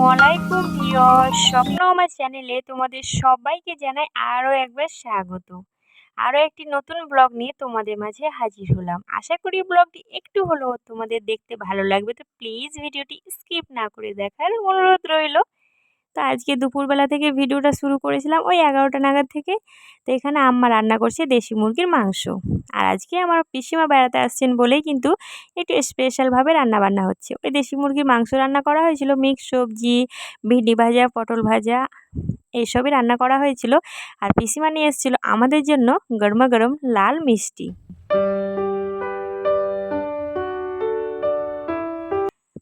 আসসালামু আলাইকুম, প্রিয় স্বপ্ন আমার চ্যানেলে তোমাদের সবাইকে জানাই আরও একবার স্বাগত। আরও একটি নতুন ব্লগ নিয়ে তোমাদের মাঝে হাজির হলাম। আশা করি ব্লগটি একটু হলেও তোমাদের দেখতে ভালো লাগবে, তো প্লিজ ভিডিওটি স্কিপ না করে দেখার অনুরোধ রইল। তো আজকে দুপুরবেলা থেকে ভিডিওটা শুরু করেছিলাম ওই এগারোটা নাগাদ থেকে। তো এখানে আম্মা রান্না করছে দেশি মুরগির মাংস। আর আজকে আমার পিসিমা বেড়াতে আসছেন বলেই কিন্তু একটু স্পেশালভাবে রান্নাবান্না হচ্ছে। ওই দেশি মুরগির মাংস রান্না করা হয়েছিল মিক্স সবজি, ভিন্ডি ভাজা, পটল ভাজা, এইসবই রান্না করা হয়েছিল। আর পিসিমা নিয়ে এসেছিল আমাদের জন্য গরমা গরম লাল মিষ্টি।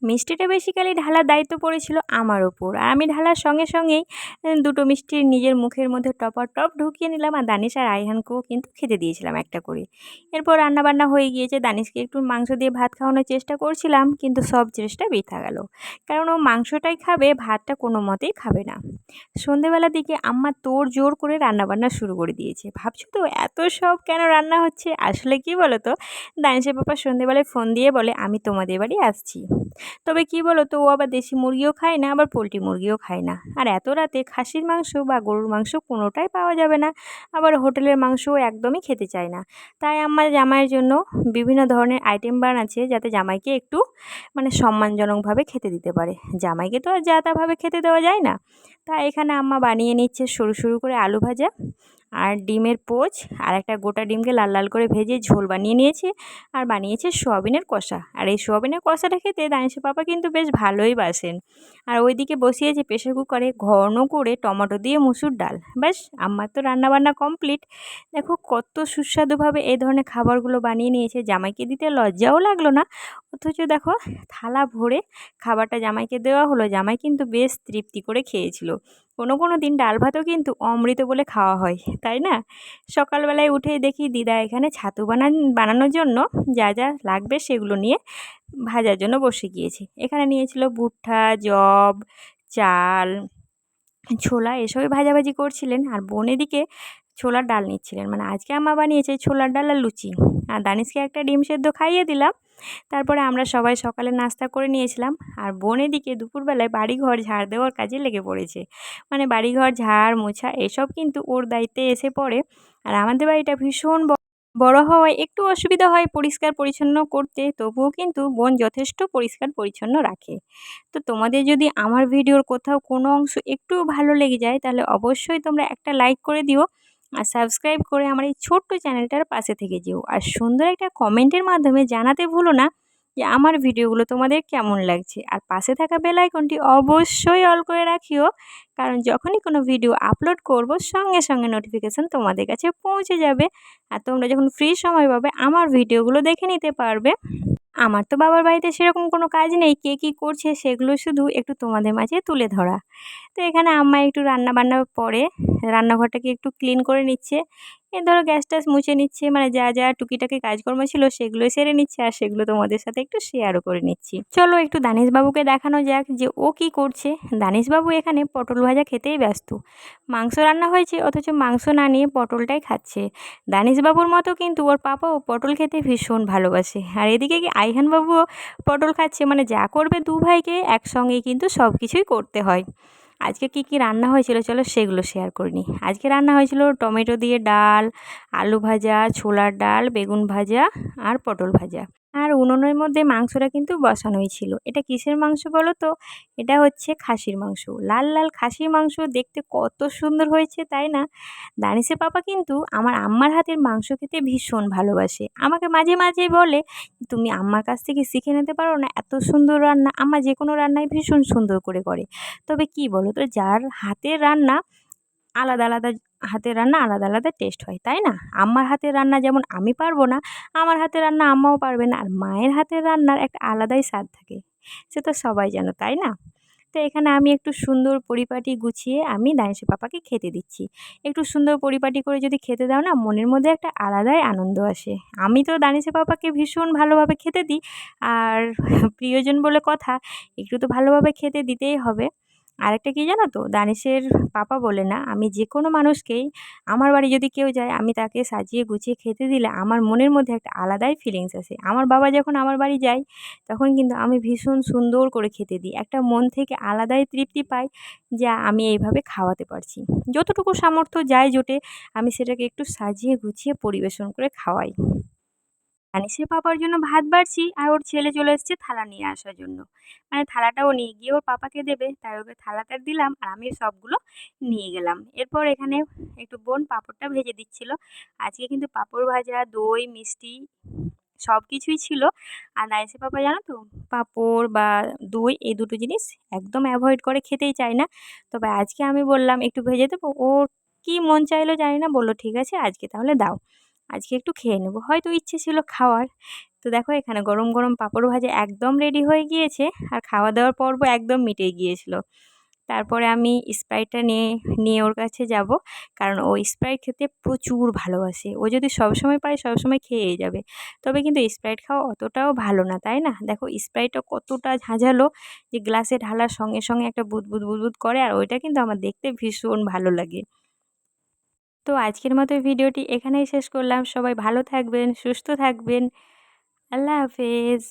মিষ্টিটা বেসিক্যালি ঢালার দায়িত্ব পড়েছিল আমার ওপর আর আমি ঢালার সঙ্গে সঙ্গেই দুটো মিষ্টি নিজের মুখের মধ্যে টপার টপ ঢুকিয়ে নিলাম আর দানিশ আর আইহানকেও কিন্তু খেতে দিয়েছিলাম একটা করে। এরপর রান্নাবান্না হয়ে গিয়েছে, দানিশকে একটু মাংস দিয়ে ভাত খাওয়ানোর চেষ্টা করছিলাম, কিন্তু সব চেষ্টা বৃথা গেল। কারণ ও মাংসটাই খাবে, ভাতটা কোনো মতেই খাবে না। সন্ধেবেলার দিকে আম্মা তোর জোর করে রান্নাবান্না শুরু করে দিয়েছে। ভাবছ তো এত সব কেন রান্না হচ্ছে? আসলে কি বলো তো দানিশের পাপা সন্ধেবেলায় ফোন দিয়ে বলে, আমি তোমাদের বাড়ি আসছি। তবে কি বলো তো ও আবার দেশি মুরগিও খায় না, আবার পোলট্রি মুরগিও খায় না। আর এত রাতে খাসির মাংস বা গরুর মাংস কোনোটাই পাওয়া যাবে না, আবার হোটেলের মাংসও একদমই খেতে চায় না। তাই আমার জামাইয়ের জন্য বিভিন্ন ধরনের আইটেম বানাচ্ছে যাতে জামাইকে একটু মানে সম্মানজনকভাবে খেতে দিতে পারে। জামাইকে তো আর যা খেতে দেওয়া যায় না। তাই এখানে আম্মা বানিয়ে নিচ্ছে সরু সরু করে আলু ভাজা। আর ডিমের পোচ আর একটা গোটা ডিমকে লাল লাল করে ভেজে ঝোল বানিয়ে নিয়েছি আর বানিয়েছে সোয়াবিনের কষা। আর এই সোয়াবিনের কষাটা খেতে দানিশের পাপা কিন্তু বেশ ভালোই বাসেন। আর ওইদিকে বসিয়েছে প্রেশার কুকারে ঘন করে টমেটো দিয়ে মুসুর ডাল। ব্যাস, আমার তো রান্নাবান্না কমপ্লিট। দেখো কত সুস্বাদুভাবে এই ধরনের খাবারগুলো বানিয়ে নিয়েছে। জামাইকে দিতে লজ্জাও লাগল না। অথচ দেখো থালা ভরে খাবারটা জামাইকে দেওয়া হলো। জামাই কিন্তু বেশ তৃপ্তি করে খেয়েছিল। কোনো কোনো দিন ডাল ভাতও কিন্তু অমৃত বলে খাওয়া হয়, তাই না? সকালবেলায় উঠে দেখি দিদা এখানে ছাতু বানান, বানানোর জন্য যা যা লাগবে সেগুলো নিয়ে ভাজার জন্য বসে গিয়েছে। এখানে নিয়েছিল ভুট্টা জব চাল, ছোলা এসবই ভাজাভাজি করছিলেন আর বোন এদিকে ছোলার ডাল নিচ্ছিলেন। মানে আজকে আমা বানিয়েছে ছোলার ডাল আর লুচি। আর দানিশকে একটা ডিম সেদ্ধ খাইয়ে দিলাম। তারপরে আমরা সবাই সকালে নাস্তা করে নিয়েছিলাম। আর বোন এদিকে দুপুরবেলায় বাড়িঘর ঝাড় দেওয়ার কাজে লেগে পড়েছে। মানে বাড়িঘর ঝাড়, মোছা এসব কিন্তু ওর দায়িত্বে এসে পড়ে। আর আমাদের বাড়িটা ভীষণ বড় হওয়ায় একটু অসুবিধা হয় পরিষ্কার পরিচ্ছন্ন করতে। তবুও কিন্তু বোন যথেষ্ট পরিষ্কার পরিচ্ছন্ন রাখে। তো তোমাদের যদি আমার ভিডিওর কোথাও কোনো অংশ একটু ভালো লেগে যায়, তাহলে অবশ্যই তোমরা একটা লাইক করে দিও। আর সাবস্ক্রাইব করে আমার এই ছোট্ট চ্যানেলটার পাশে থেকে যেও। আর সুন্দর একটা কমেন্টের মাধ্যমে জানাতে ভুলো না যে আমার ভিডিওগুলো তোমাদের কেমন লাগছে। আর পাশে থাকা বেল আইকনটি অবশ্যই অল করে রাখিও, কারণ যখনই কোনো ভিডিও আপলোড করব, সঙ্গে সঙ্গে নোটিফিকেশান তোমাদের কাছে পৌঁছে যাবে। আর তোমরা যখন ফ্রি সময় পাবে, আমার ভিডিওগুলো দেখে নিতে পারবে। আমার তো বাবার বাড়িতে সেরকম কোনো কাজ নেই। কে কী করছে সেগুলো শুধু একটু তোমাদের মাঝে তুলে ধরা। তো এখানে আম্মা একটু রান্না বান্নার পরে, রান্নাঘরটাকে একটু ক্লিন করে নিচ্ছে। এ ধরো গ্যাস ট্যাস মুছে নিচ্ছে মানে যা যা টুকিটাকি কাজকর্ম ছিল সেগুলো সেরে নিচ্ছে, আর সেগুলো তোমাদের সাথে একটু শেয়ারও করে নিচ্ছি। চলো একটু দানিশবাবুকে দেখানো যাক যে ও কি করছে। দানিশবাবু এখানে পটল ভাজা খেতেই ব্যস্ত। মাংস রান্না হয়েছে, অথচ মাংস না নিয়ে পটলটাই খাচ্ছে। দানিশবাবুর মতো কিন্তু ওর পাপাও পটল খেতে ভীষণ ভালোবাসে। আর এদিকে কি আইহানবাবুও পটল খাচ্ছে মানে যা করবে দু ভাইকে একসঙ্গেই কিন্তু সব কিছুই করতে হয়। আজকে কি কি রান্না হয়েছিল চলো সেগুলো শেয়ার করে নিই। আজকে রান্না হয়েছিল টমেটো দিয়ে ডাল, আলু ভাজা, ছোলার ডাল, বেগুন ভাজা আর পটল ভাজা। আর উনুনের মধ্যে মাংসটা কিন্তু বসানোই ছিল। এটা কিসের মাংস বলো তো এটা হচ্ছে খাসির মাংস। লাল লাল খাসির মাংস দেখতে কত সুন্দর হয়েছে, তাই না? দানিসের পাপা কিন্তু আমার আম্মার হাতের মাংস খেতে ভীষণ ভালোবাসে। আমাকে মাঝে মাঝে বলে, তুমি আম্মার কাছ থেকে শিখে নিতে পারো না, এত সুন্দর রান্না। আম্মা যে কোনো রান্নাই ভীষণ সুন্দর করে করে। তবে কি বলো তো যার হাতের রান্না আলাদা আলাদা হাতের রান্না আলাদা আলাদা টেস্ট হয়, তাই না? আম্মার হাতের রান্না যেমন আমি পারব না, আমার হাতের রান্না আম্মাও পারবে না, আর মায়ের হাতের রান্নার একটা আলাদাই স্বাদ থাকে, সে তো সবাই জানো, তাই না? তো এখানে আমি একটু সুন্দর পরিপাটি গুছিয়ে আমি দানিশে পাপাকে খেতে দিচ্ছি। একটু সুন্দর পরিপাটি করে যদি খেতে দাও না, মনের মধ্যে একটা আলাদাই আনন্দ আসে। আমি তো দানিশে পাপাকে ভীষণ ভালোভাবে খেতে দিই, আর প্রিয়জন বলে কথা, একটু তো ভালোভাবে খেতে দিতেই হবে। আরেকটা কী জানো তো? দানিশের পাপা বলে না, আমি যে কোনো মানুষকেই, আমার বাড়ি যদি কেউ যায়, আমি তাকে সাজিয়ে গুছিয়ে খেতে দিলে আমার মনের মধ্যে একটা আলাদাই ফিলিংস আসে। আমার বাবা যখন আমার বাড়ি যায়, তখন কিন্তু আমি ভীষণ সুন্দর করে খেতে দিই। একটা মন থেকে আলাদাই তৃপ্তি পাই যা আমি এইভাবে খাওয়াতে পারছি। যতটুকু সামর্থ্য যায় জোটে, আমি সেটাকে একটু সাজিয়ে গুছিয়ে পরিবেশন করে খাওয়াই। দানিশের পাপার জন্য ভাত বাড়ছি আর ওর ছেলে চলে এসেছে থালা নিয়ে আসার জন্য। মানে থালাটাও নিয়ে গিয়ে ওর পাপাকে দেবে, তাই ওকে থালাটা দিলাম আর আমি সবগুলো নিয়ে গেলাম। এরপর এখানে একটু বোন পাঁপড়টা ভেজে দিচ্ছিল। আজকে কিন্তু পাঁপড় ভাজা, দই, মিষ্টি সব কিছুই ছিল। আর নাইসে পাপা জানো তো, পাঁপড় বা দই এই দুটো জিনিস একদম অ্যাভয়েড করে খেতেই চায় না। তবে আজকে আমি বললাম একটু ভেজে দেবো, ওর কী মন চাইলো জানি না, বলল, ঠিক আছে, আজকে তাহলে দাও। আজকে একটু খেয়ে নেব। হয়তো ইচ্ছে ছিল খাওয়ার। তো দেখো এখানে গরম গরম পাঁপড় ভাজা একদম রেডি হয়ে গিয়েছে আর খাওয়া দাওয়ার পর্ব একদম মিটে গিয়েছিল। তারপরে আমি স্প্রাইটটা নিয়ে নিয়ে ওর কাছে যাব। কারণ ও স্প্রাইট খেতে প্রচুর ভালোবাসে। ও যদি সবসময় পায় সবসময় খেয়েই যাবে। তবে কিন্তু স্প্রাইট খাওয়া অতটাও ভালো না, তাই না? দেখো স্প্রাইটটা কতটা ঝাঁঝালো যে গ্লাসে ঢালার সঙ্গে সঙ্গে একটা বুদবুদ বুদবুদ করে। আর ওইটা কিন্তু আমার দেখতে ভীষণ ভালো লাগে। তো আজকের মতো ভিডিওটি এখানেই শেষ করলাম। সবাই ভালো থাকবেন সুস্থ থাকবেন। আল্লাহ হাফেজ।